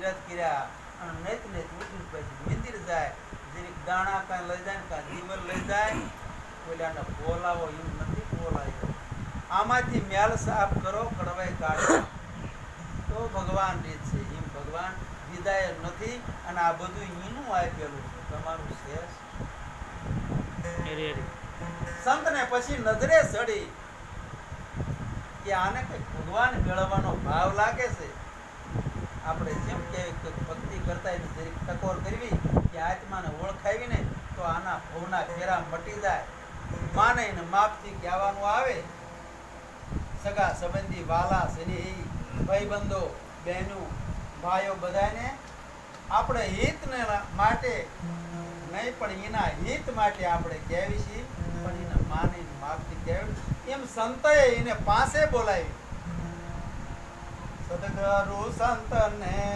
તીરથ કર્યા અને નેત નેત ઉઠી પછી મંદિર જાય. જરીક દાણા કાંઈ લઈ જાય ને કાંઈ દીવર લઈ જાય ઓલાને બોલાવો એવું નથી બોલાયો. આમાંથી મેલ સાફ કરો કડવાઈ કાઢો. તો ભગવાન રીત છે એમ ભગવાન વિદાય નથી અને આ બધું એનું આપેલું છે. તમારું શેષ સંતને પછી નજરે ચડી કે આને કઈ ભગવાન મેળવવાનો ભાવ લાગે છે. આપણે જેમ કે કે ભક્તિ કરતા ટકોર કરવી કે આત્માને ઓળખાવીને તો આના ભવના ફેરા મટી જાય. માને એને માપથી કહેવાનું આવે, સગા સંબંધી વાલા સની ભાઈબંધો, બહેનો, ભાઈઓ બધાને આપણે હિતને માટે નહીં, પણ એના હિત માટે આપણે કહેવી છીએ પણ એને માને માપથી કહેવી. એમ સંતએ એને પાસે બોલાવી. સદગરુ સંતને